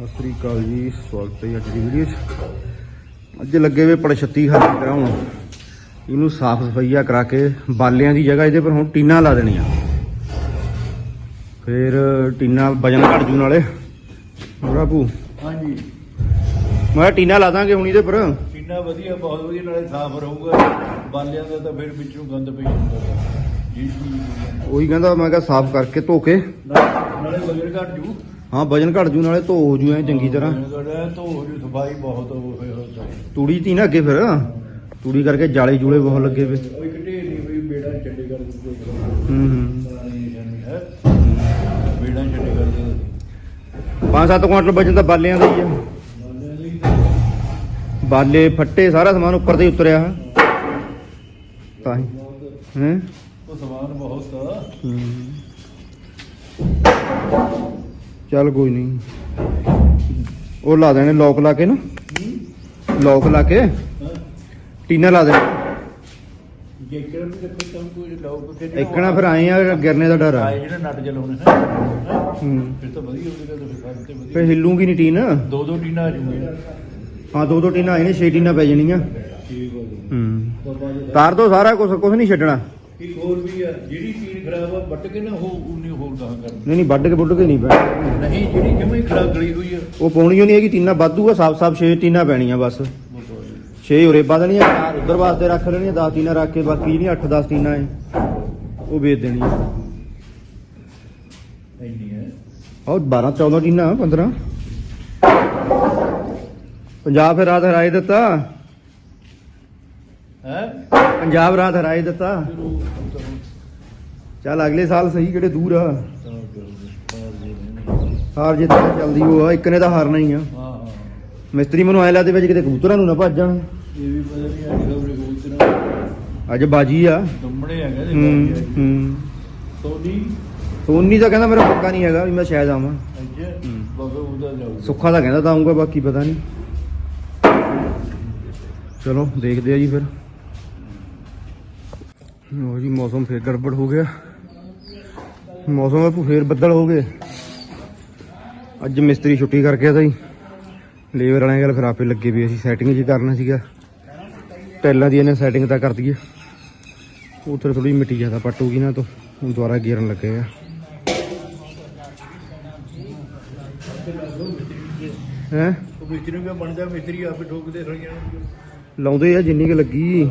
ਸਤਿ ਸ੍ਰੀ ਅਕਾਲ ਜੀ ਸਵਾਗਤ ਹੈ ਅੱਜ ਦੀ ਵੀਡੀਓ 'ਚ। ਅੱਜ ਲੱਗੇ ਵੇ ਪੜਛੱਤੀ ਖਾਲੀ ਕਰਾਉਣ ਇਹਨੂੰ ਸਾਫ਼ ਸਫਾਈਆ ਕਰਾ ਕੇ ਬਾਲਿਆਂ ਦੀ ਜਗ੍ਹਾ ਇਹਦੇ ਪਰ ਹੁਣ ਟੀਨਾਂ ਲਾ ਦੇਣੀਆਂ। ਫਿਰ ਟੀਨਾਂ ਵਜਨ ਘਟ ਜੂ ਨਾਲੇ ਹੋਰਾ ਭੂ ਹਾਂਜੀ। ਮੈਂ ਟੀਨਾਂ ਲਾ ਦਾਂਗੇ ਹੁਣ ਇਹਦੇ ਪਰ। ਕਿੰਨਾ ਵਧੀਆ ਬਹੁਤ ਵਧੀਆ ਨਾਲੇ ਸਾਫ਼ ਰਹੂਗਾ। ਬਾਲਿਆਂ ਦਾ ਤਾਂ ਫਿਰ ਵਿੱਚੋਂ ਗੰਦ ਪਈ ਜਾਂਦਾ ਉਹੀ ਕਹਿੰਦਾ ਮੈਂ ਕਿਹਾ ਸਾਫ਼ ਕਰਕੇ ਧੋ ਕੇ। ਨਾਲੇ ਵਜਨ ਘਟ ਜੂ। ਹਾਂ ਵਜਨ ਘਟ ਜੂ ਨਾਲੇ ਧੋ ਹੋ ਜੂ ਐ ਚੰਗੀ ਤਰ੍ਹਾਂ। ਤੁਹਾਡਾ ਧੋ ਜੂ ਸਫ਼ਾਈ ਬਹੁਤ ਹੋਏ ਹੁੰਦਾ ਤੂੜੀ ਤੀ ਨਾ ਅੱਗੇ ਫਿਰ? ਤੂੜੀ ਕਰਕੇ ਜਾਲੇ ਜੂਲੇ ਬਹੁਤ ਲੱਗੇ ਵੇ। ਉਹ ਇੱਕ ਢੇਰੀ ਵੀ ਬੇੜਾ ਚੰਡੀਗੜ੍ਹ ਦੇ ਹੂੰ ਹੂੰ। ਹੈ। ਬੇੜਾ ਚੰਡੀਗੜ੍ਹ ਦੇ। 5-7 ਕੁਆਂਟਲ ਵਜਨ ਤਾਂ ਬਾਲਿਆਂ ਦਾ ਹੀ ਆ। ਬਾਲੇ ਫੱਟੇ ਸਾਰਾ ਸਮਾਨ ਉੱਪਰ ਤੇ ਹੀ ਉਤਰਿਆ। ਤਾਂ ਹੀ। ਹੈ? ਉਹ ਸਮਾਨ ਬਹੁਤ ਆ। ਚੱਲ ਕੋਈ ਨਹੀਂ ਉਹ ਲਾ ਦੇਣੇ ਲੋਕ ਲਾ ਕੇ ਨਾ। ਲੋਕ ਲਾ ਕੇ। ਟੀਨਾ ਲਾ ਦੇਣੇ। ਇੱਕਣਾ ਫਿਰ ਆਏ ਆ ਗਿਰਨੇ ਦਾ ਡਰ ਆ। ਜਿਹੜੇ ਨੱਟ ਚਲਾਉਣੇ ਹੈ ਹੂੰ। ਫਿਰ ਤਾਂ ਵਧੀਆ ਹੋਵੇਗਾ ਤਾਂ ਫਿਰ ਤੇ ਵਧੀਆ। ਹਿੱਲੂਗੀ ਨਹੀਂ ਟੀਨ? ਦੋ ਦੋ ਟੀਨਾਂ ਆ ਜੂਗੀਆਂ ਹਾਂ ਦੋ ਦੋ ਟੀਨਾਂ ਆਏ ਨੇ ਛੇ ਟੀਨਾਂ ਪੈ ਜਾਣੀਆਂ। ਠੀਕ ਹੋ ਹੂੰ। ਤਾਰ ਦੋ ਸਾਰਾ ਕੁਝ ਕੁਝ ਨਹੀਂ ਛੱਡਣਾ। ਇੱਕ ਹੋਰ ਵੀ ਆ ਜਿਹੜੀ ਟੀਨ ਖਰਾਬ ਆ ਵੱਟ ਕੇ ਨਾ ਉਹ ਉਨੀ ਹੋਰ ਗਾਹ ਕਰਨੀ ਨਹੀਂ ਨਹੀਂ ਵੱਢ ਕੇ ਬੁੱਢ ਕੇ ਨਹੀਂ ਪੈਣਾ ਨਹੀਂ ਜਿਹੜੀ ਜਮਾ ਹੀ ਖਰਾਬ ਗਲੀ ਹੋਈ ਆ। ਉਹ ਪਾਉਣੀ ਓ ਨਹੀਂ ਹੈਗੀ ਟੀਨਾਂ ਵਾਧੂ ਆ ਸਾਫ਼ ਸਾਫ਼ ਛੇ ਟੀਨਾਂ ਪੈਣੀਆਂ ਬਸ। 6 ਉਰੇ ਪਾ ਦੇਣੀਆਂ ਚਾਰ ਉਧਰ ਵਾਸਤੇ ਰੱਖ ਲੈਣੀਆਂ 10 ਟੀਨਾਂ ਰੱਖ ਕੇ ਬਾਕੀ ਜਿਹੜੀਆਂ 8 10 ਟੀਨਾਂ ਐ। ਉਹ ਵੇਚ ਦੇਣੀਆਂ ਇੰਨੀ ਹੈ ਉਹ 12 14 ਟੀਨਾਂ 15 ਪੰਜਾਬ ਫਿਰ ਰਾਤ ਹਰਾਏ ਦਿੱਤਾ। ਹੈ? ਪੰਜਾਬ ਰਾਤ ਹਰਾਏ ਦਿੱਤਾ। ਚੱਲ ਅਗਲੇ ਸਾਲ ਸਹੀ ਕਿਹੜੇ ਦੂਰ ਆ। ਹਾਰ ਜਿੱਤ ਤਾਂ ਚੱਲਦੀ ਉਹ ਆ ਇੱਕ ਨੇ ਤਾਂ ਹਾਰਨਾ ਹੀ ਆ। ਹਾਂ ਹਾਂ। ਮਿਸਤਰੀ ਮੈਨੂੰ ਐ ਲੱਗਦੇ ਵਿੱਚ ਕਿਤੇ ਕਬੂਤਰਾਂ ਨੂੰ ਨਾ ਭੱਜ ਜਾਣ। ਇਹ ਵੀ ਪਤਾ ਨਹੀਂ ਅੱਜ ਖਬਰੇ ਕਬੂਤਰ ਅੱਜ ਬਾਜੀ ਆ। ਦੰਮੜੇ ਹੈਗੇ ਹੂੰ ਜੀ ਹੂੰ। ਸੋਨੀ? ਸੋਨੀ ਤਾਂ ਕਹਿੰਦਾ ਮੇਰਾ ਪੱਕਾ ਨਹੀਂ ਹੈਗਾ ਵੀ ਮੈਂ ਸ਼ਾਇਦ ਆਵਾਂ। ਸੁੱਖਾ ਤਾਂ ਕਹਿੰਦਾ ਤਾਂ ਆਉਂਗਾ ਬਾਕੀ ਪਤਾ ਨਹੀਂ। ਚਲੋ ਦੇਖਦੇ ਆ ਜੀ ਫਿਰ। ਲੋ ਜੀ ਮੌਸਮ ਫੇਰ ਗੜਬੜ ਹੋ ਗਿਆ। ਮੌਸਮ ਵਿੱਚ ਫੇਰ ਬੱਦਲ ਹੋ ਗਏ। ਅੱਜ ਮਿਸਤਰੀ ਛੁੱਟੀ ਕਰਕੇ ਆ ਤਾਂ ਜੀ ਲੇਬਰ ਵਾਲਿਆਂ ਗੱਲ ਫਿਰ ਆਪੇ ਲੱਗੇ ਵੀ ਅਸੀਂ ਸੈਟਿੰਗ ਜੀ ਕਰਨਾ ਸੀਗਾ। ਟੈਲਾਂ ਦੀ ਇਹਨੇ ਸੈਟਿੰਗ ਤਾਂ ਕਰ ਦਈਏ। ਉੱਥੇ ਥੋੜੀ ਮਿੱਟੀ ਜ਼ਿਆਦਾ ਪੱਟੂਗੀ ਨਾ ਤੋਂ ਹੁਣ ਦੁਬਾਰਾ ਗੇਰਨ ਲੱਗੇ ਆ। ਹੈ? ਉਹ ਮਿਸਤਰੀ ਨੂੰ ਕਿਆ ਬਣਦਾ ਮਿਸਤਰੀ ਆਪੇ ਠੋਕਦੇ ਥੋੜੀਆਂ ਲਾਉਂਦੇ ਆ ਜਿੰਨੀ ਕੁ ਲੱਗੀ।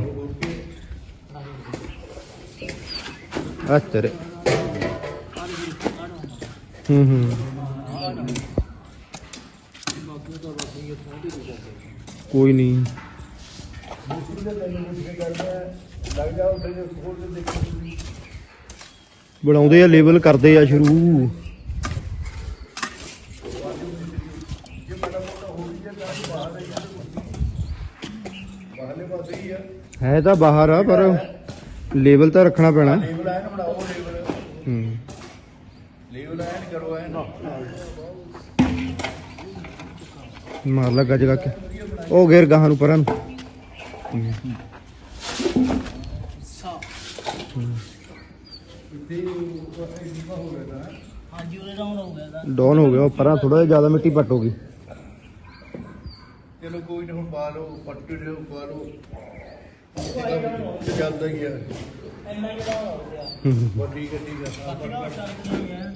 ਆ ਹੂੰ ਹੂੰ ਕੋਈ ਨਹੀਂ ਬਣਾਉਂਦੇ ਆ ਲੇਬਲ ਕਰਦੇ ਆ ਸ਼ੁਰੂ ਹੈ ਤਾਂ ਬਾਹਰ ਆ ਪਰ ਲੇਬਲ ਤਾਂ ਰੱਖਣਾ ਪੈਣਾ। ਲੇਬਲ ਐਨ ਬਣਾਓ ਲੇਬਲ। ਹੂੰ। ਲੇਬਲ ਐਨ ਕਰੋ ਐਨ ਮਾਰ ਲੱਗਾ ਜਗਾ ਕੇ। ਉਹ ਗੇਰ ਗਾਹਾਂ ਨੂੰ ਪਰਾਂ ਨੂੰ। ਹੂੰ। ਹਾਂਜੀ ਉਹਦੇ ਡਾਊਨ ਹੋ ਗਿਆ ਦਾ ਡਾਊਨ ਹੋ ਗਿਆ ਉਹ ਪਰਾਂ ਥੋੜਾ ਜਿਹਾ ਜ਼ਿਆਦਾ ਮਿੱਟੀ ਪੱਟ ਹੋ ਗਈ। ਚਲੋ ਕੋਈ ਨਾ ਹੁਣ ਪਾ ਲਓ ਪੱਟ ਲਿਓ ਪਾ ਲਓ ਚੱਲਦਾ ਹੀ ਆ। ਇੰਨਾ ਕਿ ਡਾਊਨ ਹੋ ਗਿਆ ਹੂੰ, ਹੂੰ। ਵੱਡੀ ਗੱਡੀ ਦਾ ਕਿਹੜਾ ਸ਼ਰਤ ਨਹੀਂ ਹੈ।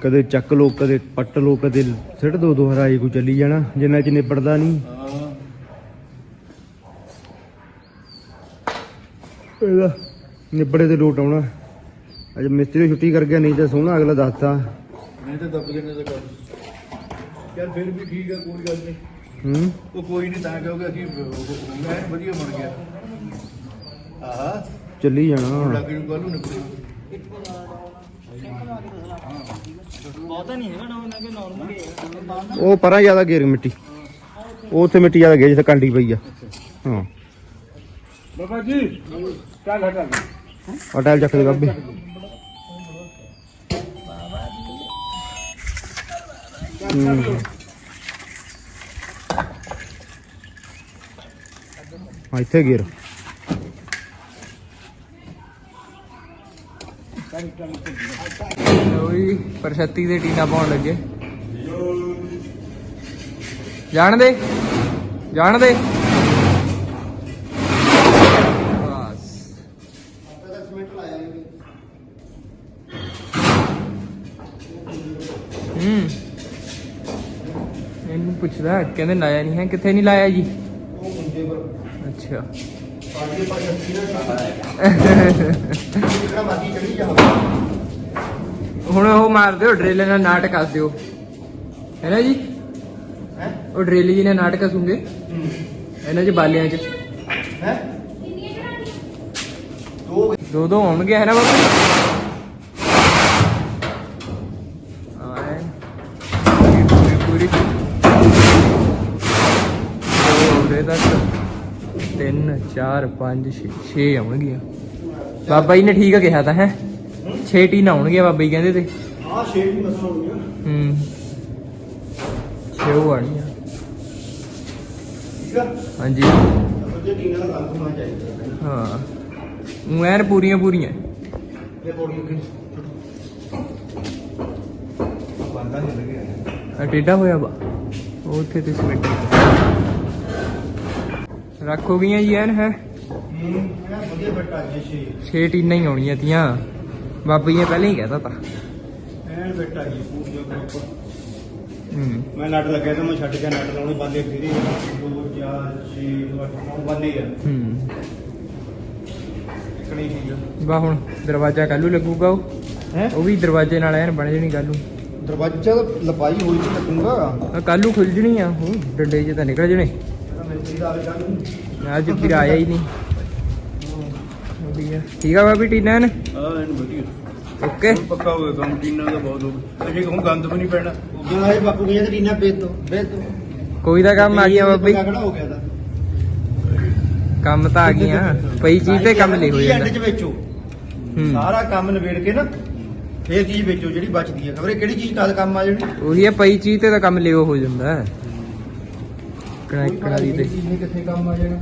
ਕਦੇ ਚੱਕ ਲੋ ਕਦੇ ਪੱਟ ਲੋ ਕਦੇ ਸਿੱਟ ਦੋ ਦੋ ਹਰਾਈ ਕੋ ਚੱਲੀ ਜਾਣਾ ਜਿੰਨਾ ਚ ਨਿਬੜਦਾ ਨਹੀਂ। ਹਾਂ। ਇਹਦਾ ਨਿਬੜੇ ਤੇ ਲੋਟ ਆਉਣਾ। ਅੱਜ ਮਿਸਤਰੀ ਛੁੱਟੀ ਕਰ ਗਿਆ ਨਹੀਂ ਤਾਂ ਸੋਹਣਾ ਅਗਲਾ ਦੱਸਤਾ। ਨਹੀਂ ਤਾਂ ਦੱਬ ਦੇਣੇ ਦਾ ਕੰਮ। ਚੱਲ ਫਿਰ ਵੀ ਠੀਕ ਆ ਕੋਈ ਗੱਲ ਨਹੀਂ। ਹੂੰ? ਉਹ ਕੋਈ ਨਹੀਂ ਤਾਂ ਕਹੋਗੇ ਅਸੀਂ ਮੈਂ ਵਧੀਆ ਬਣ ਗਿਆ। ਆਹਾ। ਚੱਲੀ ਜਾਣਾ ਲੱਗ ਜੂ ਕੱਲ ਨੂੰ ਨਿਕਲੂ? ਬਹੁਤਾ ਨਹੀਂ ਹੈਗਾ ਡਾਊਨ ਕਿ ਨਾਰਮਲ ਹੀ ਹੈ ਉਹ ਪਰਾਂ ਜ਼ਿਆਦਾ ਗੇਰ ਮਿੱਟੀ। ਉਹ ਉੱਥੇ ਮਿੱਟੀ ਜ਼ਿਆਦਾ ਗਈ ਜਿੱਥੇ ਕੰਡੀ ਪਈ ਆ। ਹਾਂ। ਬਾਬਾ ਜੀ ਚੱਲ ਹਟਾ ਆ ਟਾਇਲ ਚੱਕ ਦੇ ਇੱਥੇ ਗੇਰ ਉਹੀ ਪ੍ਰਸ਼ਤੀ ਦੇ ਟੀਨਾ ਪਾਉਣ ਲੱਗੇ। ਜਾਣ ਦੇ ਬਸ। ਹੂੰ। ਇਹਨੂੰ ਪੁੱਛਦਾ, ਕਹਿੰਦੇ ਲਾਇਆ ਨਹੀਂ ਹੈ, ਕਿੱਥੇ ਨਹੀਂ ਲਾਇਆ ਜੀ? ਅੱਛਾ। ਹੁਣ ਉਹ ਮਾਰ ਦਿਓ ਡਰਿਲ ਨਾਲ ਨਾਟਕ ਹੱਸ ਦਿਓ। ਹੈ ਨਾ ਜੀ? ਉਹ ਡਰਿਲ ਜੀ ਨੇ ਨਾਟਕ ਹਸੂਗੇ ਇਹਨਾਂ ਚ ਬਾਲਿਆਂ ਚ। ਦੋ ਦੋ ਹੋਣਗੇ ਹੈ ਨਾ ਬਾਬੂ 4 5 6 6 ਆਉਣਗੀਆਂ। ਬਾਬਾ ਜੀ ਨੇ ਠੀਕ ਕਿਹਾ ਤਾਂ ਹੈ। 6 ਟੀਨ ਆਉਣਗੀਆਂ ਬਾਬਾ ਜੀ ਕਹਿੰਦੇ ਤੇ। ਹਾਂ ਸ਼ੇਡ ਵੀ ਮਸਾ ਹੋ। ਗਿਆ ਹੂੰ 6 ਆਣੀਆਂ ਠੀਕ ਆ? ਹਾਂਜੀ। ਬੱਚੇ ਟੀਨਾ ਦਾ ਕੰਮ ਹੋਣਾ ਚਾਹੀਦਾ ਹਾਂ। ਉਹ ਐਨ ਪੂਰੀਆਂ ਪੂਰੀਆਂ। ਇਹ ਅੱਗੇ ਬੰਦਾ ਨਹੀਂ ਲੱਗਿਆ ਆ ਟੇਡਾ ਹੋਇਆ ਵਾ। ਉਹ ਉੱਥੇ ਤੇ ਸਿਮੈਂਟ। ਰੱਖੋ ਗਈਆਂ ਜੀ ਐਨ ਹੈ? ਹੂੰ ਇਹ ਵਧੀਆ ਬੱਟਾ ਜੀ 6 ਟੀਨਾਂ ਹੀ ਆਉਣੀਆਂ ਤੀਆਂ। ਬਾਬਾ ਜੀ ਨੇ ਪਹਿਲਾਂ ਹੀ ਕਹਿਤਾ ਤਾ। ਐਨ ਬੱਟਾ ਜੀ ਪ੍ਰੋਪਰ ਹੂੰ। ਮੈਂ ਨਟ ਲੱਗਿਆ ਤਾਂ ਮੈਂ ਛੱਡ ਕੇ ਨਟ ਲਾਉਣੇ ਬੰਦੇ ਫਿਰ ਹੀ 2 4 6 8 9 ਬੰਦੇ ਆ। ਹੂੰ। ਇਕਣੀ ਚੀਜ਼ ਬਾ ਹੁਣ ਦਰਵਾਜ਼ਾ ਕੱਲੂ ਲੱਗੂਗਾ ਉਹ। ਹੈ? ਉਹ ਵੀ ਦਰਵਾਜ਼ੇ ਨਾਲ ਐਨ ਬਣ ਜਣੀ ਕੱਲੂ। ਦਰਵਾਜ਼ਾ ਤਾਂ ਲਪਾਈ ਹੋਈ ਤੇ ਲੱਗੂਗਾ ਕੱਲੂ ਖੁੱਲ ਜਣੀ ਆ ਉਹ ਡੰਡੇ 'ਚ ਤਾਂ ਨਿਕਲ ਜਣੇ। ਦਾ ਅੱਜ ਫਿਰ ਆਇਆ ਹੀ ਨਹੀਂ। ਵਧੀਆ। ਠੀਕ ਆ ਬਾਬੀ ਟੀਨਾ ਐਨ ਹਾਂ ਇਹਨੂੰ ਵਧੀਆ। ਓਕੇ। ਪੱਕਾ ਹੋਇਆ ਕੰਮ ਟੀਨਾ ਦਾ ਬਹੁਤ ਹੋ ਅਜੇ ਹੁਣ ਗੰਦ ਵੀ ਨਹੀਂ ਪੈਣਾ। ਉਦੋਂ ਆਏ ਬਾਪੂ ਕਹਿੰਦੇ ਟੀਨਾ ਵੇਚ ਦੋ ਵੇਚ ਦੋ। ਕੋਈ ਤਾਂ ਕੰਮ ਆ ਗਿਆ ਬਾਬੀ ਕਿਹੜਾ ਹੋ ਗਿਆ ਦਾ ਕੰਮ ਤਾਂ ਆ ਗਈਆਂ। ਪਈ ਚੀਜ਼ ਤੇ ਕੰਮ ਨਹੀਂ ਹੋ ਐਂਡ ਚ ਜਾਂਦਾ। ਵੇਚੋ। ਹੂੰ। ਸਾਰਾ ਕੰਮ ਨਿਬੇੜ ਕੇ ਨਾ ਫੇਰ ਚੀਜ਼ ਵੇਚੋ ਜਿਹੜੀ ਬਚਦੀ ਹੈ ਖਬਰੇ ਕਿਹੜੀ ਚੀਜ਼ ਕਦ ਕੰਮ ਆ ਜਾਣੀ ਉਹੀ ਆ ਪਈ ਚੀਜ਼ ਤੇ ਤਾਂ ਕੰਮ ਲਿਓ ਹੋ ਜਾਂਦਾ। ਹੈ ਕਣਕ ਦੀ ਤੇ। ਚੀਜ਼ ਨੇ ਕਿੱਥੇ ਕੰਮ ਆ ਜਾਣਾ?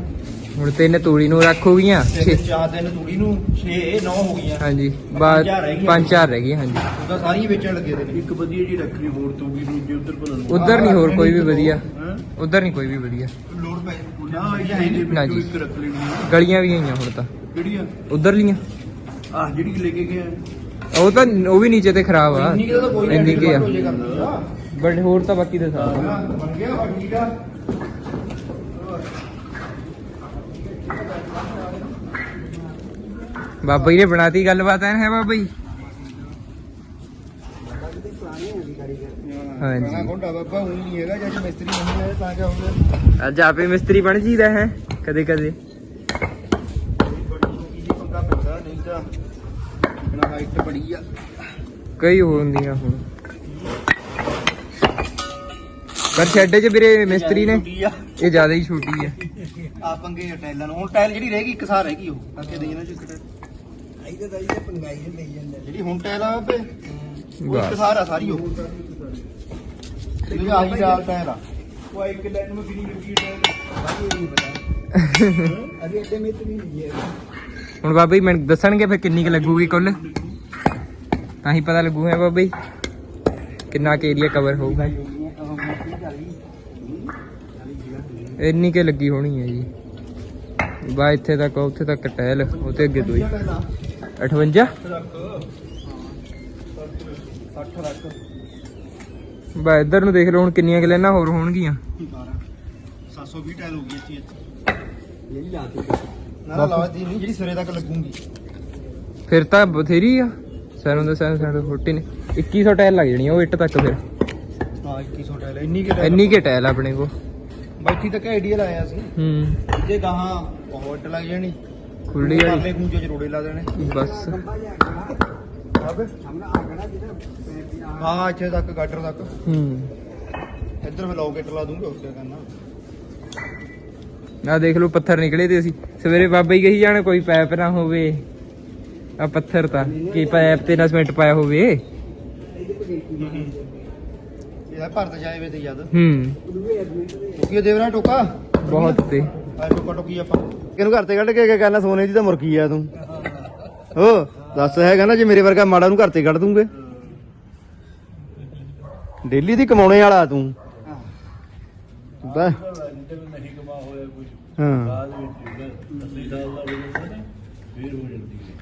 ਹੁਣ ਤਿੰਨ ਤੂੜੀ ਨੂੰ ਰੱਖੋ ਗਈਆਂ ਤਿੰਨ ਚਾਰ ਦਿਨ ਤੂੜੀ ਨੂੰ 6 9 ਹੋ ਗਈਆਂ। ਹਾਂਜੀ ਬਾਅਦ ਪੰਜ ਚਾਰ ਰਹਿ ਗਈਆਂ ਹਾਂਜੀ। ਉਹਦਾ ਸਾਰੀਆਂ ਵੇਚਣ ਲੱਗੇ ਦੇ ਨੇ। ਇੱਕ ਵਧੀਆ ਜੀ ਰੱਖ ਲਈ ਹੋਰ ਤੂੰ ਵੀ ਦੂਜੇ ਉੱਧਰ ਭਲਾ ਉਧਰ ਨਹੀਂ ਹੋਰ ਕੋਈ ਵੀ ਵਧੀਆ। ਹਾਂ? ਉਧਰ ਨਹੀਂ ਕੋਈ ਵੀ ਵਧੀਆ। ਲੋੜ ਪੈ ਨਾ ਇਹ ਹੈ ਨਹੀਂ। ਨਾ ਜੀ। ਇੱਕ ਰੱਖ ਲੈਣੀ। ਗਲੀਆਂ ਵੀ ਆਈਆਂ ਹੁਣ ਤਾਂ। ਕਿਹੜੀ ਆ ਉਧਰ ਲੀਆਂ ਆਹ ਜਿਹੜੀ ਲੈ ਕੇ ਗਿਆ ਉਹ ਤਾਂ ਉਹ ਵੀ ਨੀਚੇ ਤੇ ਖਰਾਬ ਆ। ਇੰਨੀ ਕੁ ਤਾਂ ਕੋਈ ਇੰਨੀ ਕੀ ਆ। ਬਟ ਹੋਰ ਤਾਂ ਬਾਕੀ ਦੇ ਆ ਬਣ ਗਿਆ ਵਾ ਠੀਕ ਆ ਬਾਬਾ ਜੀ ਨੇ ਬਣਾਤੀ ਗੱਲਬਾਤ ਐਨ ਹੈ ਬਾਬਾ ਜੀ? ਹਾਂਜੀ। ਗੋਡਾ ਬਾਬਾ ਉਹ ਨਹੀਂ ਹੈਗਾ ਜੇ ਮਿਸਤਰੀ ਨਹੀਂ ਆਇਆ ਤਾਂ ਕਿਆ ਹੋ ਗਿਆ ਅੱਜ ਆਪੇ ਮਿਸਤਰੀ ਬਣ ਜੀਦਾ ਹੈ ਕਦੇ ਕਦੇ ਪੰਗਾ ਕਈ ਹੋ ਹੁੰਦੀਆਂ ਹੁਣ। ਪਰ ਸ਼ੈੱਡ 'ਚ ਵੀਰੇ ਮਿਸਤਰੀ ਨੇ ਇਹ ਜ਼ਿਆਦਾ ਹੀ ਛੋਟੀ ਹੈ। ਆ ਪੰਗੇ ਆ ਟਾਈਲਾਂ ਨੂੰ। ਹੁਣ ਟਾਈਲ ਜਿਹੜੀ ਰਹਿ ਗਈ ਇੱਕ ਸਾਰ ਰਹਿ ਗਈ ਉਹ ਕਰਕੇ ਦੇਈ ਨਾ ਚੁੱਕ ਇਹਦੇ ਤਾਂ ਇਹ ਪੰਗਾਈ ਲਈ ਜਾਂਦਾ ਜਿਹੜੀ ਹੁਣ ਟਾਈਲ ਆ ਬਾਬੇ ਉਹ ਇੱਕ ਬਸ। ਸਾਰ ਆ ਸਾਰੀ ਉਹ। ਇਹ ਆਹੀ ਡਾਲ ਟਾਈਲ ਆ। ਉਹ ਇੱਕ ਲਾਈਨ ਨੂੰ ਕਿੰਨੀ ਲੱਗੀ ਅਰੇ ਅੱਡੇ ਮੇ ਤੇ ਨਹੀਂ ਹੈ ਹੁਣ ਬਾਬਾ ਜੀ ਮੈਨੂੰ ਦੱਸਣਗੇ ਫਿਰ ਕਿੰਨੀ ਕੁ ਲੱਗੂਗੀ ਕੁੱਲ। ਤਾਂ ਹੀ ਪਤਾ ਲੱਗੂ ਹੈ ਬਾਬਾ ਜੀ ਕਿੰਨਾ ਕੁ ਏਰੀਆ ਕਵਰ ਹੋਊਗਾ। ਇੰਨੀ ਕੁ ਲੱਗੀ ਹੋਣੀ ਹੈ ਜੀ। ਬਾ ਇੱਥੇ ਤੱਕ ਉੱਥੇ ਤੱਕ ਟਹਿਲ ਉੱਥੇ ਅੱਗੇ ਦੋਈ 58 60 ਲੱਖ ਬਾ ਇੱਧਰ ਨੂੰ ਦੇਖ ਲਓ ਹੁਣ ਕਿੰਨੀਆਂ ਗਲੈਨਾਂ ਹੋਰ ਹੋਣਗੀਆਂ। 720 ਟਾਈਲ ਹੋ ਗਈ ਇੱਥੇ ਜਿਹੜੀ ਲਾ ਦਿੱਤੀ ਨਾ ਨਾ ਲਾ ਦੀ ਨਹੀਂ ਜਿਹੜੀ ਸਿਰੇ ਤੱਕ ਲੱਗੂਗੀ। ਫਿਰ ਤਾਂ ਬਥੇਰੀ ਆ। ਸੈਰਨ ਦੇ ਸੈਰਨ ਸੈਰਨ ਫੋਰਟੀ ਨੇ। 2100 ਟਾਇਲ ਲੱਗ ਜਾਣੀ ਉਹ ਇੱਟ ਤੱਕ ਫਿਰ। ਹਾਂ 2100 ਟਾਈਲ ਇੰਨੀ ਕਿ ਇੰਨੀ ਕੇ ਟਾਇਲ ਆਪਣੇ ਕੋ ਬਾਕੀ ਤੱਕ ਆਈਡੀਆ ਲਾਇਆ ਸੀ। ਹੂੰ। ਜੇ ਗਾਹਾਂ ਬਹੁਤ ਲੱਗ ਜਾਣੀ। ਖੁੱਲੀ ਵਾਲੀ ਗੂੰਜੇ ਚ ਰੋੜੇ ਲਾ ਦੇਣੇ। ਬਸ। ਹਾਂ ਇੱਥੇ ਤੱਕ ਗਾਟਰ ਤੱਕ। ਹੂੰ। ਇੱਧਰ ਮੈਂ ਲੌਕੇਟ ਲਾ ਦੂੰਗਾ ਉੱਤੇ ਕਰਨਾ। ਆ ਦੇਖ ਲਓ ਪੱਥਰ ਨਿਕਲੇ ਤੇ ਅਸੀਂ। ਸਵੇਰੇ ਬਾਬਾ ਹੀ ਕਹੀ ਜਾਣ ਕੋਈ ਪੈਪ ਨਾ ਹੋਵੇ। ਆ ਪੱਥਰ ਤਾਂ ਕੀ ਪੈਪ ਤੇ ਨਾ ਸਿਮੈਂਟ ਪਾਇਆ ਹੋਵੇ। ਇਹਦਾ ਭਰਤ ਜਾਏ ਵੇ ਤੇ ਜਦ ਹੂੰ। ਕੀ ਦੇਵਰਾ ਟੋਕਾ? ਬਹੁਤ ਤੇ। ਆ ਟੋਕਾ ਟੋਕੀ ਆਪਾਂ। ਕਿਹਨੂੰ ਘਰ ਤੇ ਕੱਢ ਕੇ ਕਹਿਣਾ ਸੋਨੇ ਦੀ ਤਾਂ ਮੁਰਕੀ ਆ ਤੂੰ। ਹੋ ਦੱਸ ਹੈਗਾ ਨਾ ਜੇ ਮੇਰੇ ਵਰਗਾ ਮਾੜਾ ਨੂੰ ਘਰ ਤੇ ਕੱਢ ਦੂੰਗੇ। ਡੇਲੀ ਦੀ ਕਮਾਉਣੇ ਵਾਲਾ ਤੂੰ। ਤੂੰ ਤਾਂ ਜਿੱਦਾਂ ਨਹੀਂ ਕਮਾ ਹੋਇਆ ਕੁਝ ਹਾਂ। ਬਾਅਦ ਵਿੱਚ 80 ਸਾਲ ਦਾ ਹੋ? ਜਾਂਦਾ ਨਾ ਫੇਰ ਹੋ ਜਾਂਦੀ ਹੈ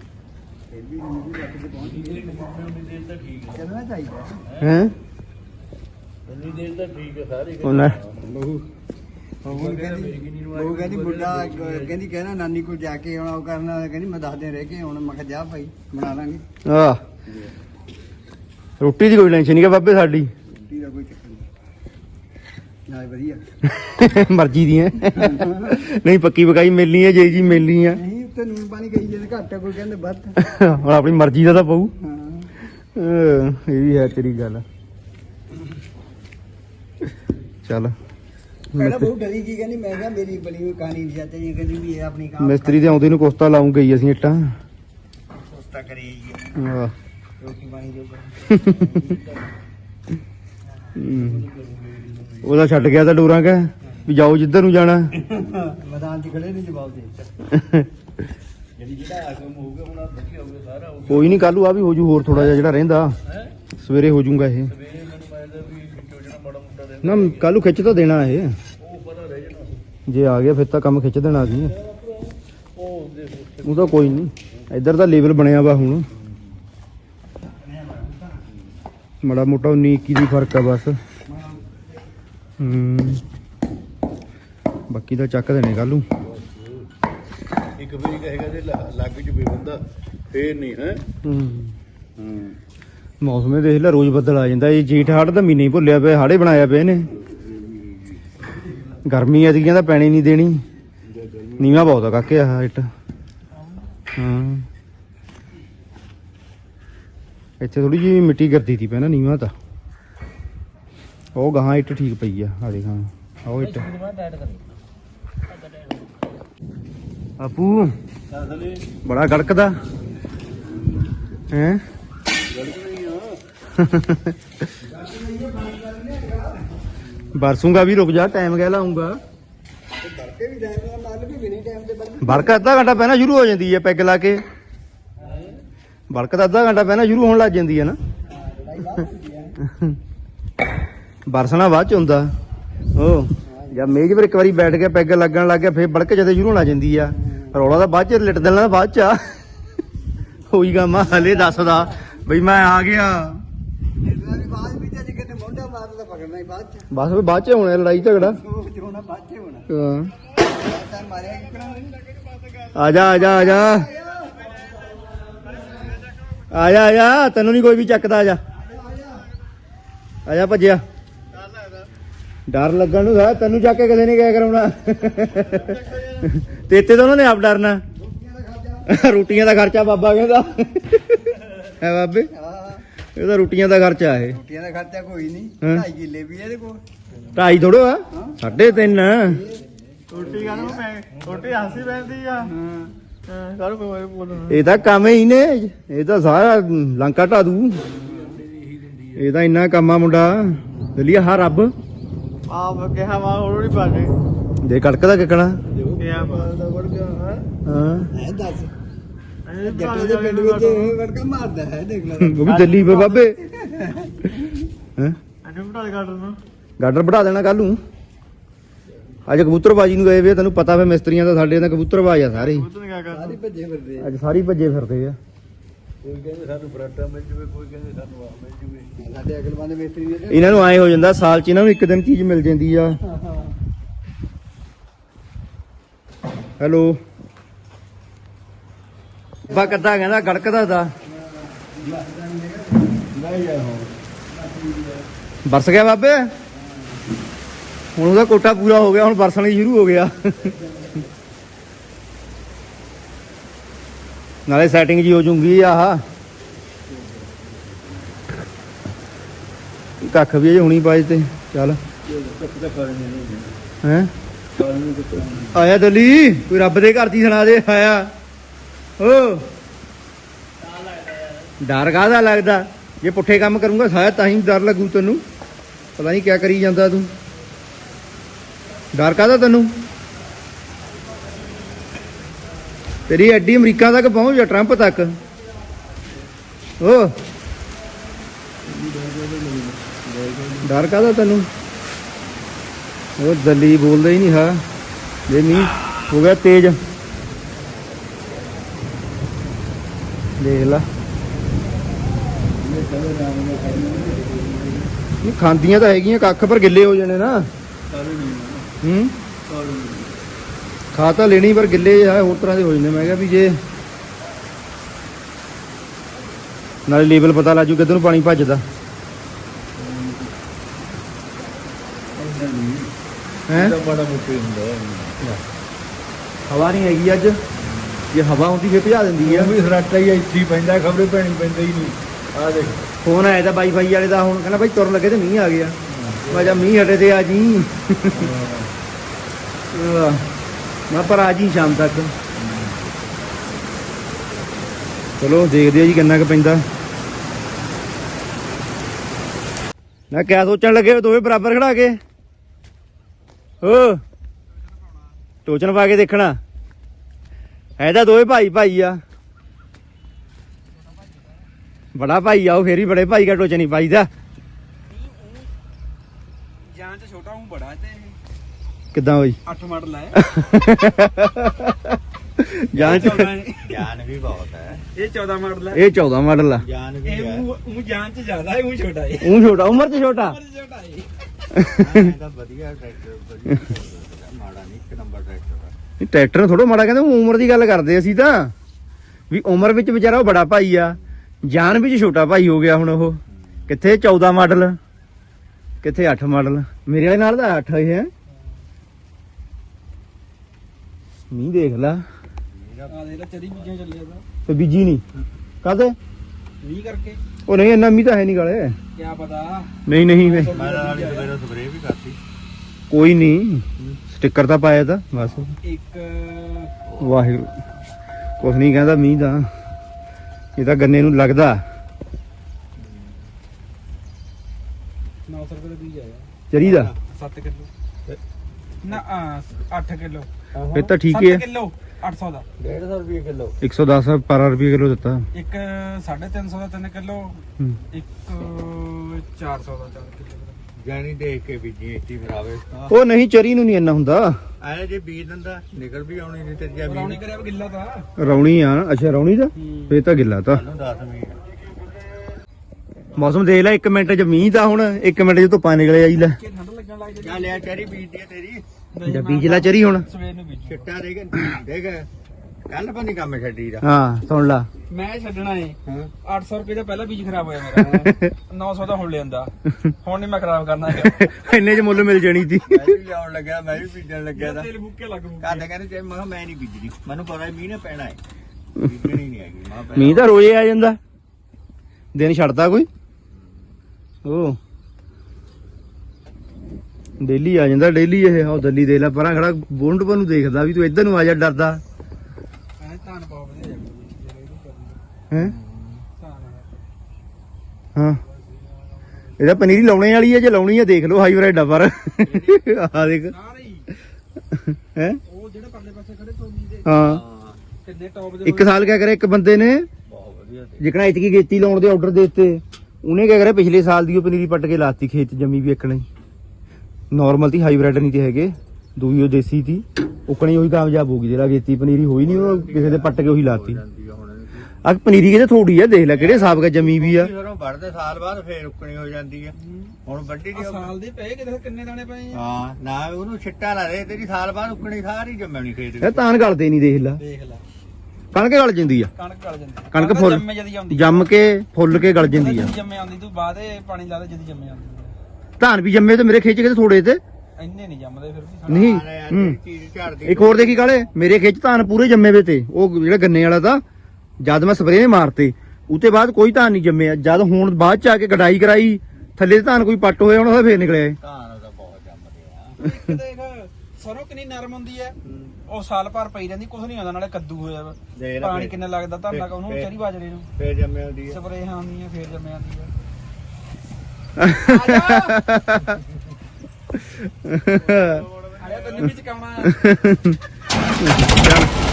ਫਿਰ ਵੀ ਜ਼ਿੰਦਗੀ ਲੱਕ ਤੇ ਪਹੁੰਚ ਜਿੰਨੀ ਦੇਰ ਕਮਾਉਂਦੇ ਉਨੀ ਦੇਰ ਤਾਂ ਠੀਕ ਹੈ ਚੱਲਣਾ ਚਾਹੀਦਾ ਹੈ ਉਨੀ ਦੇਰ ਤਾਂ ਠੀਕ ਹੈ ਸਾਰੇ ਉਹਨਾਂ ਬਹੂ ਬਹੂ ਕਹਿੰਦੀ ਕਹਿੰਦੀ ਬੁੱਢਾ ਕ- ਕਹਿੰਦੀ ਕਹਿਣਾ ਨਾਨੀ ਕੋਲ ਜਾ ਕੇ ਆਉਣਾ ਉਹ ਕਰਨਾ ਕਹਿੰਦੀ ਮੈਂ ਦਸ ਦਿਨ ਰਹਿ ਕੇ ਹੁਣ ਮੈਂ ਕਿਹਾ ਜਾ ਭਾਈ ਬਣਾ ਲਾਂਗੇ। ਆ ਰੋਟੀ ਦੀ ਕੋਈ ਟੈਨਸ਼ਨ ਨਹੀਂ ਹੈ ਬਾਬੇ ਸਾਡੀ। ਰੋਟੀ ਦਾ ਕੋਈ ਚੱਕਰ ਨਹੀਂ ਨਾਲੇ ਵਧੀਆ। ਮਰਜ਼ੀ ਦੀ ਹੈ। ਨਹੀਂ ਪੱਕੀ ਪਕਾਈ ਮਿਲਣੀ ਹੈ ਜੇ ਜੀ ਮਿਲਣੀ ਹੈ। ਨਹੀਂ ਉੱਤੇ ਨੂਨ ਪਾਣੀ ਕਹੀ ਜਾਂਦੇ ਘੱਟ ਕੋਈ ਕਹਿੰਦੇ ਵੱਧ। ਹੁਣ ਆਪਣੀ ਮਰਜ਼ੀ ਦਾ ਤਾਂ ਪਊ। ਇਹ ਵੀ ਹੈ ਤੇਰੀ ਗੱਲ। ਚੱਲ। ਪਹਿਲਾਂ ਬਹੁਤ ਡਰੀ ਕੀ ਕਹਿੰਦੀ ਮੈਂ ਕਿਹਾ ਮੇਰੀ ਬਣੀ ਹੋਈ ਕਹਾਣੀ ਨਹੀਂ ਚਾਹਤੇ ਜੀ ਕਹਿੰਦੀ ਵੀ ਇਹ ਆਪਣੀ ਕੰਮ ਮਿਸਤਰੀ ਦੇ ਆਉਂਦੇ ਨੂੰ ਕੋਸਤਾ ਲਾਉਂ ਗਈ ਅਸੀਂ ਇੱਟਾਂ। ਸਸਤਾ ਕਰੀ ਜੀ ਆਹ, ਰੋਟੀ ਪਾਣੀ ਜੋ ਹਮ। ਉਹਦਾ ਛੱਡ ਗਿਆ ਤਾਂ ਡੋਰਾਂ ਕਾ ਵੀ ਜਾਓ ਜਿੱਧਰ ਨੂੰ ਜਾਣਾ। ਮੈਦਾਨ 'ਚ ਖੜੇ ਨਹੀਂ ਜਵਾਬ ਦੇ ਜਿਹੜੀ ਜਿਹੜਾ ਆਗਮ ਹੋਊਗਾ ਹੁਣ ਆ ਵਧੀਆ ਹੋਊਗਾ ਸਾਰਾ ਕੋਈ ਨਹੀਂ ਕੱਲੂ ਆ ਵੀ ਹੋ ਜੂ ਹੋਰ ਥੋੜਾ ਜਿਹਾ ਜਿਹੜਾ ਰਹਿੰਦਾ। ਸਵੇਰੇ ਹੋ ਜੂਗਾ ਇਹ ਸਵੇਰੇ ਮੈਨੂੰ ਮੈਂ ਵੀ ਵਿੱਚੋਂ ਜਿਹੜਾ ਮਾੜਾ ਮੋਟਾ ਦੇ ਨਾ ਕੱਲੂ ਖਿੱਚ ਤਾਂ ਦੇਣਾ ਇਹ। ਜੇ ਆ ਗਿਆ ਫਿਰ ਤਾਂ ਕੰਮ ਖਿੱਚ ਦੇਣਾ ਸੀ ਉਹ ਤਾਂ ਕੋਈ ਨਹੀਂ। ਇੱਧਰ ਤਾਂ ਲੈਵਲ ਬਣਿਆ ਵਾ ਹੁਣ। ਮੜਾ ਮੋਟਾ 19 21 ਦੀ ਫ਼ਰਕ ਆ ਬਸ। ਹੂੰ। ਬਾਕੀ ਤਾਂ ਚੱਕ ਦੇਣੇ ਕੱਲੂ ਇੱਕ ਵਾਰੀ ਕਹੇਗਾ ਜੇ ਲੱਗ ਜਵੇ ਬੰਦਾ ਫੇਰ ਨਹੀਂ ਹੈ? ਹੂੰ। ਹੂੰ। ਮੌਸਮੇ ਦੇਖ ਲੈ ਰੋਜ਼ ਬੱਦਲ ਆ ਜਾਂਦਾ। ਇਹ ਜੀਠ ਹਾੜ ਦਾ ਮਹੀਨਾ ਹੀ ਭੁੱਲਿਆ ਪਿਆ ਹਾੜੇ ਬਣਾਇਆ ਪਏ ਨੇ। ਗਰਮੀ ਐਤਕੀਆਂ ਤਾਂ ਪੈਣੀ ਨਹੀਂ ਦੇਣੀ। ਨੀਵਾ ਬਹੁਤ ਆ ਕਾਕੇ ਆਹ ਇੱਟ। ਹਾਂ। ਇੱਥੇ ਥੋੜੀ ਜਿਹੀ ਮਿੱਟੀ ਕਰਦੀ ਤੀ ਪਹਿਲਾਂ ਨੀਵਾ ਤਾਂ। ਉਹ ਗਾਹਾਂ ਇੱਟ ਠੀਕ ਪਈ ਆ ਆ ਦੇਖ ਹਾਂ। ਉਹ ਇੱਟ। ਆਪੂ ਬੜਾ ਗੜਕਦਾ। ਹੈ? ਬਰਸੂਗਾ ਵੀ ਰੁਕ ਜਾ ਟਾਈਮ ਕਹਿ ਲਾਉਂਗਾ ਬੜਕ ਅੱਧਾ ਘੰਟਾ ਪਹਿਲਾਂ ਸ਼ੁਰੂ ਹੋ ਜਾਂਦੀ ਹੈ ਪੈਗ ਲਾ ਕੇ। ਬੜਕ ਤਾਂ ਅੱਧਾ ਘੰਟਾ ਪਹਿਲਾਂ ਸ਼ੁਰੂ ਹੋਣ ਲੱਗ ਜਾਂਦੀ ਹੈ ਨਾ। ਬਰਸਣਾ ਬਾਅਦ ਚ ਹੁੰਦਾ। ਉਹ ਜਾਂ ਮੇਜ਼ ਪਰ ਇੱਕ ਵਾਰੀ ਬੈਠ ਗਿਆ ਪੈਗ ਲੱਗਣ ਲੱਗ ਗਿਆ, ਫੇਰ ਬੜਕ ਜਦੇ ਸ਼ੁਰੂ ਹੋਣ ਲੱਗ ਜਾਂਦੀ ਆ। ਰੌਲਾ ਤਾਂ ਬਾਅਦ ਚ ਲਿਟ ਦੇਣਾ ਬਾਅਦ ਚ। ਆ ਹੋਈ ਗਾ ਮਾ ਹਲੇ ਦੱਸਦਾ, ਬਈ ਮੈਂ ਆ ਗਿਆ ਇਹਨਾਂ ਵੀ ਬਾਅਦ ਵਿੱਚ ਜੇ ਕਿਤੇ ਮੋਢਾ ਮਾਰ ਤਾਂ ਪਕੜਨਾ ਹੀ ਬਾਅਦ ਚ। ਬਸ ਫੇਰ ਬਾਅਦ ਚ ਹੋਣਾ ਲੜਾਈ ਝਗੜਾ। ਉਹ ਚ ਹੋਣਾ ਬਾਅਦ ਚ ਹੋਣਾ। ਹਾਂ। ਤਾਂ ਮਾਰਿਆ ਕਿਕਣਾ ਆ ਜਾ ਆ ਜਾ ਆ ਜਾ। ਆ ਜਾ ਆ ਜਾ ਤੈਨੂੰ ਨਹੀਂ ਕੋਈ ਵੀ ਚੱਕਦਾ ਆ ਜਾ। ਆ ਜਾ ਭੱਜਿਆ। ਡਰ ਲੱਗਣ ਨੂੰ ਹੈ ਤੈਨੂੰ ਚੱਕ ਕੇ ਕਿਸੇ ਨੇ ਕਿਆ ਕਰਾਉਣਾ। ਤੇ ਇੱਥੇ ਤਾਂ ਉਹਨਾਂ ਨੇ ਆਪ ਡਰਨਾ। ਰੋਟੀਆਂ ਦਾ ਖਰਚਾ ਬਾਬਾ ਕਹਿੰਦਾ। ਹੈ ਬਾਬੇ? ਇਹ ਤਾਂ ਰੋਟੀਆਂ ਦਾ ਖਰਚਾ ਹੈ ਰੋਟੀਆਂ ਦਾ ਖਰਚਾ ਕੋਈ ਨਹੀਂ। ਹਾਂ। 2.5 ਕਿੱਲੇ ਵੀ ਇਹਦੇ ਕੋਲ। ਢਾਈ ਥੋੜੋ ਆ? ਹਾਂ। ਸਾਢੇ ਤਿੰਨ। ਰੋਟੀ ਕਾਨੂੰ ਮੈਂ ਰੋਟੀ ਹਾਸੀ ਪੈਂਦੀ ਆ। ਇਹ ਤਾਂ ਕੰਮ ਹੀ ਨੇ। ਇਹ ਤਾਂ ਸਾਰਾ ਲੰਕਾ ਢਾ ਦੂ ਇਹ ਤਾਂ ਇੰਨਾ ਕੰਮ ਆ ਮੁੰਡਾ। ਦਲੀਆ ਹਾ ਰੱਬ। ਆਪ ਕਿਹਾ ਵਾ ਹੋਰ ਨਹੀਂ ਪਾਗੇ ਦੇ ਕੜਕਦਾ ਕਿਕਣਾ। ਕਿਹਾ ਦਾ ਵੜ ਗਿਆ ਹਾਂ। ਹਾਂ। ਹੈ ਦੱਸ ਜੱਟਾਂ ਦੇ ਪਿੰਡ ਵਿੱਚ ਇਹ ਵੜਕਾ ਮਾਰਦਾ ਹੈ ਦੇਖ ਲੈ। ਉਹ ਵੀ ਦਿੱਲੀ ਪੇ ਬਾਬੇ। ਹਾਂ? ਅਨੇ ਬਟਾ ਨੂੰ। ਦੇਣਾ ਕੱਲ ਨੂੰ। ਅੱਜ ਕਬੂਤਰਬਾਜੀ ਨੂੰ ਗਏ ਵੇ ਤੈਨੂੰ ਪਤਾ ਫੇ ਮਿਸਤਰੀਆਂ ਦਾ ਸਾਡੇ ਦਾ ਕਬੂਤਰਬਾਜ ਆ ਸਾਰੇ। ਭੱਜੇ ਫਿਰਦੇ। ਅੱਜ ਸਾਰੀ ਭੱਜੇ ਫਿਰਦੇ ਆ। ਕੋਈ ਕਹਿੰਦੇ ਸਾਨੂੰ ਬਰਾਟਾ ਮਿਲ ਜਵੇ ਕੋਈ ਕਹਿੰਦੇ ਸਾਨੂੰ ਆ ਮਿਲ ਜਵੇ। ਸਾਡੇ ਅਗਲ ਬੰਦੇ ਮਿਸਤਰੀ ਨੇ ਇਹਨਾਂ ਨੂੰ ਐ ਹੋ ਜਾਂਦਾ ਸਾਲ ਚ ਇਹਨਾਂ ਨੂੰ ਇੱਕ ਦਿਨ ਚੀਜ਼ ਮਿਲ ਜਾਂਦੀ ਆ। ਹੈਲੋ ਬਾ ਕੱਦਾ ਕਹਿੰਦਾ, ਗੜਕਦਾ ਦਾ ਬਰਸ ਗਿਆ ਬਾਬੇ? ਹੁਣ ਉਹਦਾ ਕੋਟਾ ਪੂਰਾ ਹੋ ਗਿਆ, ਹੁਣ ਬਰਸਣਾ ਸ਼ੁਰੂ ਹੋ ਗਿਆ। ਨਾਲੇ ਸੈਟਿੰਗ ਜੀ ਹੋ ਜੂਗੀ ਆਹ। ਕੱਖ ਵੀ ਅਜੇ ਹੁਣੀ ਪਾਜ ਤੇ, ਚੱਲ। ਹੈ? ਆਇਆ ਦਲੀ? ਕੋਈ ਰੱਬ ਦੇ ਘਰ ਦੀ ਸੁਣਾ ਦੇ, ਆਇਆ। ਓ। ਡਰ ਕਾਹਦਾ ਲੱਗਦਾ? ਜੇ ਪੁੱਠੇ ਕੰਮ ਕਰੂੰਗਾ ਸਾਇਆ ਤਾਂ ਹੀ ਡਰ ਲੱਗੂ ਤੈਨੂੰ। ਪਤਾ ਨਹੀਂ ਕਿਆ ਕਰੀ ਜਾਂਦਾ ਤੂੰ। ਡਰ ਕਾਹਦਾ ਤੈਨੂੰ? ਤੇਰੀ ਐਡੀ ਅਮਰੀਕਾ ਤੱਕ ਪਹੁੰਚ ਜਾ, ਟਰੰਪ ਤੱਕ। ਓ। ਡਰ ਕਾਹਦਾ ਤੈਨੂੰ? ਉਹ ਦਲੀ ਬੋਲਦਾ ਹੀ ਨਹੀਂ ਹਾਂ। ਜੇ ਮੀਂਹ ਹੋ ਗਿਆ ਤੇਜ਼। ਦੇਖ ਲਾ। ਇਹ ਖਾਂਦੀਆਂ ਤਾਂ ਹੈਗੀਆਂ ਕੱਖ ਪਰ ਗਿੱਲੇ ਹੋ ਜਾਣੇ ਨਾ। ਹੂੰ? ਖਾ ਤਾਂ ਲੈਣੀ ਪਰ ਗਿੱਲੇ ਆ ਹੋਰ ਤਰ੍ਹਾਂ ਦੇ ਹੋ ਜਾਂਦੇ। ਮੈਂ ਕਿਹਾ ਵੀ ਜੇ ਨਾਲੇ ਲੇਵਲ ਪਤਾ ਲੱਜੂ ਕਿੱਧਰ ਨੂੰ ਪਾਣੀ ਭੱਜਦਾ। ਹੈ ਤਾਂ ਬੜਾ ਮੁੱਕੇ ਹੁੰਦਾ ਹੈ ਹਵਾ ਨਹੀਂ ਹੈਗੀ ਅੱਜ। ਜੇ ਹਵਾ ਹੁੰਦੀ ਫੇਰ ਭਜਾ ਦਿੰਦੀ ਆ। ਇਹ ਵੀ ਸਰਾਟਾ ਹੀ ਇੱਥੇ ਹੀ ਪੈਂਦਾ ਖਬਰੇ ਪੈਣੀ ਪੈਂਦਾ ਹੀ ਨਹੀਂ। ਆ ਦੇਖ। ਫੋਨ ਆਇਆ ਤਾਂ ਵਾਈਫਾਈ ਵਾਲੇ ਦਾ ਹੁਣ ਕਹਿੰਦਾ ਬਾਈ ਤੁਰਨ ਲੱਗੇ ਤੇ ਮੀਂਹ ਆ ਗਿਆ। ਮੈਂ ਜਾ ਮੀਂਹ ਹਟੇ ਤੇ ਆ ਜੀ। ਮੈਂ ਪਰ ਆ ਜੀ ਸ਼ਾਮ ਤੱਕ। ਚਲੋ ਦੇਖਦੇ ਆ ਜੀ ਕਿੰਨਾ ਕੁ ਪੈਂਦਾ। ਮੈਂ ਕਿਆ ਸੋਚਣ ਲੱਗੇ ਦੋਵੇਂ ਬਰਾਬਰ ਖੜਾ ਕੇ। ਓ। ਟੋਚਨ ਪਾ ਕੇ ਦੇਖਣਾ। ਐਦਾ ਦੋਵੇਂ ਭਾਈ ਭਾਈ ਆ। ਬੜਾ ਭਾਈ ਆ ਉਹ ਫੇਰ ਹੀ ਬੜੇ ਭਾਈ ਦਾ ਟੋਚਨ ਨਹੀਂ ਪਾਈਦਾ ਜਾਨ ਚ ਛੋਟਾ ਹੂੰ ਬੜਾ ਤੇ ਕਿੱਦਾਂ ਹੋਈ 8 ਮਾਡਲ ਹੈ ਜਾਨ ਚ ਗਿਆਨ ਵੀ ਬਹੁਤ ਹੈ। ਇਹ 14 ਮਾਡਲ ਹੈ ਇਹ 14 ਮਾਡਲ ਆ ਗਿਆਨ ਇਹ ਉਹ ਜਾਨ ਚ ਜ਼ਿਆਦਾ ਹੈ ਉਹ ਛੋਟਾ ਹੈ। ਉਹ ਛੋਟਾ ਉਮਰ ਚ ਛੋਟਾ। ਛੋਟਾ ਹੈ। ਤਾਂ ਵਧੀਆ ਟਰੈਕਟਰ ਵਧੀਆ ਮਾੜਾ ਨਹੀਂ ਇੱਕ ਨੰਬਰ ਟਰੈਕਟਰ ਹੈ ਇਹ ਟਰੈਕਟਰ ਨੂੰ ਥੋੜਾ ਮਾੜਾ ਕਹਿੰਦੇ ਉਮਰ ਦੀ ਗੱਲ ਕਰਦੇ ਅਸੀਂ ਤਾਂ। ਵੀ ਉਮਰ ਵਿੱਚ ਵਿਚਾਰਾ ਉਹ ਬੜਾ ਭਾਈ ਆ। ਜਾਨ ਵਿੱਚ ਛੋਟਾ ਭਾਈ ਹੋ ਗਿਆ ਹੁਣ ਉਹ। ਕਿੱਥੇ? 14 ਮਾਡਲ। ਕਿੱਥੇ? 8 ਮਾਡਲ। ਮੇਰੇ ਵਾਲੇ ਨਾਲ ਤਾਂ 8 ਹੀ ਹੈ। ਮੀਂਹ ਦੇਖ ਲਾ। ਦੇ ਦਾ ਤੇ ਬੀਜੀ ਨਹੀਂ। ਕਾਹਦੇ? 20 ਕਰਕੇ। ਉਹ ਨਹੀਂ ਇੰਨਾ ਮੀਂਹ ਤਾਂ ਹੈ ਨਹੀਂ ਗਾਲੇ ਕੀ ਪਤਾ। ਨਹੀਂ ਨਹੀਂ। ਮੈਂ ਨਾਲ ਸਵੇਰੇ ਵੀ ਕਰਤੀ। ਕੋਈ ਨਹੀਂ। ਸਟicker ਤਾਂ ਪਾਇਆ ਤਾਂ ਬਸ। ਇੱਕ ਵਾਹਿਗੁਰੂ। ਕੁਛ ਨਹੀਂ ਕਹਿੰਦਾ ਮੀਂਹ ਦਾ। ਇਹ ਤਾਂ ਗੰਨੇ ਨੂੰ ਲੱਗਦਾ। 900 ਰੁਪਏ ਦਾ ਬੀਜ ਆਇਆ। ਚਰੀ ਦਾ? 7 ਕਿਲੋ। ਨਾ 8 ਕਿਲੋ। ਫਿਰ ਤਾਂ ਠੀਕ ਹੀ ਹੈ। ਕਿਲੋ 800 ਦਾ। 150 ਰੁਪਏ ਕਿਲੋ। 110 12 ਰੁਪਏ ਕਿਲੋ ਦਿੱਤਾ। ਇੱਕ 350 ਦਾ 3 ਕਿਲੋ। ਇੱਕ 400 ਦਾ 4 ਕਿਲੋ। ਜਾਣੀ ਦੇਖ ਕੇ ਬੀਜੀ ਇੱਥੇ ਫਰਾਵੇ ਉਹ ਨਹੀਂ ਚਰੀ ਨੂੰ ਨਹੀਂ ਇੰਨਾ ਹੁੰਦਾ। ਆਇਆ ਜੇ ਬੀਜ ਦਿੰਦਾ ਨਿਕਲ ਵੀ ਆਉਣੀ ਨਹੀਂ ਤੇ ਜੇ ਰੌਣੀ ਬੀਜ ਕਰਿਆ ਵੀ ਗਿੱਲਾ ਤਾਂ। ਰੌਣੀ ਆ। ਅੱਛਾ ਰੌਣੀ ਦਾ? ਫੇਰ ਤਾਂ ਗਿੱਲਾ ਤਾਂ। ਨੂੰ 10 ਮੀ ਮੌਸਮ ਦੇਖ ਲੈ 1 ਮਿੰਟ ਚ ਮੀਂਹ ਤਾਂ ਹੁਣ 1 ਮਿੰਟ ਚ ਧੁੱਪਾਂ ਨਿਕਲੇ ਆਈ ਲੈ। ਠੰਡ ਲੱਗਣ ਲੱਗ ਜਾ ਲਿਆ ਚੈਰੀ ਬੀਜ ਦੀ ਤੇਰੀ। ਜਾਂ ਬੀਜ ਲੈ ਚਰੀ ਹੁਣ। ਸਵੇਰ ਨੂੰ ਬੀਜੂ। ਚਿੱਟਾ ਰਹਿ ਗਿਆ ਦੇਖ ਕੱਲ ਪੰਨੀ ਕੰਮ ਛੱਡੀ ਦਾ। ਹਾਂ ਸੁਣ ਲਾ। ਮੈਂ ਛੱਡਣਾ ਏ। ਹਾਂ। 800 ਰੁਪਏ ਦਾ ਪਹਿਲਾ ਬੀਜ ਖਰਾਬ ਹੋਇਆ ਮੇਰਾ। 900 ਦਾ ਹੁਣ ਲਿਆਂਦਾ ਹੁਣ ਨਹੀਂ ਮੈਂ ਖਰਾਬ ਕਰਨਾ ਹੈਗਾ। ਇੰਨੇ ਚ ਮੁੱਲ ਮਿਲ ਜਾਣੀ ਸੀ। ਮੈਂ ਵੀ ਆਉਣ ਲੱਗਿਆ ਮੈਂ ਵੀ ਬੀਜਣ ਲੱਗਿਆ ਤਾਂ। ਤੇਲ ਬੁੱਕੇ ਲੱਗ ਬੁੱਕੇ। ਘਰ ਦੇ ਕਹਿੰਦੇ ਜੇ ਮੈਂ ਕਿਹਾ ਮੈਂ ਨਹੀਂ ਬੀਜਦੀ ਮੈਨੂੰ ਪਤਾ ਹੈ ਮੀਂਹ ਨੇ ਪੈਣਾ ਹੈ ਬੀਜਣੀ ਨਹੀਂ ਹੈਗੀ ਮੈਂ ਕਿਹਾ ਮੀਂਹ ਤਾਂ ਰੋਜ਼ੇ ਆ ਜਾਂਦਾ। ਦਿਨ ਛੱਡਦਾ ਕੋਈ? ਉਹ ਡੇਲੀ ਆ ਜਾਂਦਾ ਡੇਲੀ ਇਹ ਉਹ ਦਿੱਲੀ ਦੇ ਲੈ ਪਰਾਂ ਖੜਾ ਬੋਂਡ ਨੂੰ ਦੇਖਦਾ ਵੀ ਤੂੰ ਇੱਧਰ ਨੂੰ ਆ ਜਾ ਡਰਦਾ। ਧਾਨ ਵਧੀਆ ਹੈ? ਧਾਨ ਹਾਂ। ਇਹਦਾ ਪਨੀਰੀ ਲਾਉਣੇ ਵਾਲੀ ਹੈ ਜੇ ਲਾਉਣੀ ਹੈ ਦੇਖ ਲਓ ਹਾਈਬ੍ਰਿਡ ਆ ਪਰ। ਆ ਦੇਖ। ਸਾਰੇ ਹੀ ਹੈ? ਉਹ ਜਿਹੜੇ ਪਰਲੇ ਪਾਸੇ ਖੜੇ ਸੋਨੀ ਦੇ। ਹਾਂ। ਹਾਂ ਕਿੰਨੇ ਟੌਪ ਦੇ ਇੱਕ ਸਾਲ ਕਿਆ ਕਰੇ ਇੱਕ ਬੰਦੇ ਨੇ? ਬਹੁਤ ਵਧੀਆ ਤੇ ਜਿਕਣਾ ਇਤਕੀ ਗੇਤੀ ਲਾਉਣ ਦੇ ਆਰਡਰ ਦੇ ਦਿੱਤੇ। ਉਹਨੇ ਕਿਆ ਕਰਿਆ ਪਿਛਲੇ ਸਾਲ ਦੀ ਉਹ ਪਨੀਰੀ ਪੱਟ ਕੇ ਲਾਤੀ ਖੇਤ 'ਚ ਜੰਮੀ ਵੀ ਇੱਕਣੀ ਨਾਰਮਲ ਤੀ ਹਾਈਬ੍ਰਿਡ ਨਹੀਂ ਤੇ ਹੈਗੇ। ਦੂਈ ਉਹ ਦੇਸੀ ਤੀ ਉਕਣੀ ਉਹੀ ਕਾਮਯਾਬ ਹੋ ਗਈ। ਜਿਹੜਾ ਗੇਤੀ ਪਨੀਰੀ ਹੋਈ ਨਹੀਂ ਉਹ ਕਿਸੇ ਦੇ ਪੱਟ ਕੇ ਉਹੀ ਲਾਤੀ। ਆ ਪਨੀਰੀ ਕਿਤੇ ਥੋੜੀ ਆ ਦੇਖ ਲੈ ਕਿਹੜੇ ਹਿਸਾਬ ਦਾ ਜੰਮੀ ਵੀ ਆ। ਸਰੋਂ ਵੜਦੇ ਸਾਲ ਬਾਅਦ ਫੇਰ ਉੱਕਣੀ ਹੋ ਜਾਂਦੀ ਆ। ਹੁਣ ਵੱਡੀ ਆਹ ਦੀ ਸਾਲ ਦੇ ਪਏ ਕਿਤੇ ਕਿੰਨੇ ਦਾਣੇ ਪਏ ਆ? ਹਾਂ ਨਾ ਉਹਨੂੰ ਛਿੱਟਾ ਲਾ ਦੇ ਤੇਰੀ ਸਾਲ ਬਾਅਦ ਉੱਕਣੀ ਸਾਰੀ ਜੰਮਣੀ ਖੇਤ ਇਹ ਵਿੱਚ। ਤਾਂ ਗਲਦੇ ਨਹੀਂ ਦੇਖ ਲੈ। ਦੇਖ ਲੈ। ਕਣਕ ਗਲ ਜਾਂਦੀ ਆ। ਕਣਕ ਗਲ ਜਾਂਦੀ ਕਣਕ ਫੁੱਲ ਜੰਮੇ ਜਦੀ ਆਉਂਦੀ ਜੰਮ ਕੇ ਫੁੱਲ ਕੇ ਗਲ ਜਾਂਦੀ ਆ। ਜੰਮੇ ਆਉਂਦੀ ਤੂੰ ਬਾਅਦ ਇਹ ਪਾਣੀ ਲਾ ਦੇ ਜਦੀ ਜੰਮੇ ਆਉਂਦੀ ਧਾਨ ਵੀ ਜੰਮੇ ਤੇ ਮੇਰੇ ਖੇਤ 'ਚ ਕਿਤੇ ਥੋੜੇ ਤੇ। ਇੰਨੇ ਨਹੀਂ ਜੰਮਦੇ ਫਿਰ ਵੀ ਨਹੀਂ ਹਾਂ। ਚੀਜ਼ ਝੜਦੀ ਇੱਕ ਹੋਰ ਦੇਖੀ ਕਾਲੇ ਮੇਰੇ ਖੇਤ 'ਚ ਧਾਨ ਪੂਰੇ ਜੰਮੇ ਵੇ ਤੇ ਉਹ ਜਿਹੜਾ ਗੰਨੇ ਵਾਲਾ ਤਾਂ ਜਦ ਮੈਂ ਸਪਰੇਅ ਮਾਰਤੇ ਉਤੇ ਬਾਅਦ ਕੋਈ ਧਾਨ ਨਹੀਂ ਜੰਮਿਆ। ਜਦ ਹੁਣ ਬਾਅਦ ਚ ਆ ਕੇ ਗਡਾਈ ਕਰਾਈ ਥੱਲੇ ਧਾਨ ਕੋਈ ਪੱਟ ਹੋਇਆ ਉਹਨਾਂ ਦਾ ਫੇਰ ਨਿਕਲਿਆ। ਧਾਨ ਤਾਂ ਬਹੁਤ ਜੰਮਦੇ ਆ। ਇੱਕ ਦੇਖ ਸਰੋਂ ਕਿੰਨੀ ਨਰਮ ਹੁੰਦੀ ਹੈ ਉਹ ਸਾਲ ਭਰ ਪਈ ਰਹਿੰਦੀ ਕੁਝ ਨਹੀਂ ਆਉਂਦਾ ਨਾਲੇ ਕੱਦੂ ਹੋਇਆ ਵਾ। ਦੇਖ ਲੈ ਪਾਣੀ ਫੇਰ। ਕਿੰਨਾ ਲੱਗਦਾ ਤਾਂ ਫੇਰ- ਉਹਨੂੰ ਫੇਰ। ਚਰੀ ਬਾਜਰੇ ਨੂੰ। ਫੇਰ ਜੰਮੇ ਆਉਂਦੀ ਆ ਸਪਰੇਅ ਆਉਂਦੀਆਂ ਫੇਰ ਜੰਮੇ ਆਉਂਦੀ ਹੈ। ਆਇਆ ਤੈਨੂੰ ਵੀ ਚਕਾਉਣਾ ਚੱਲ।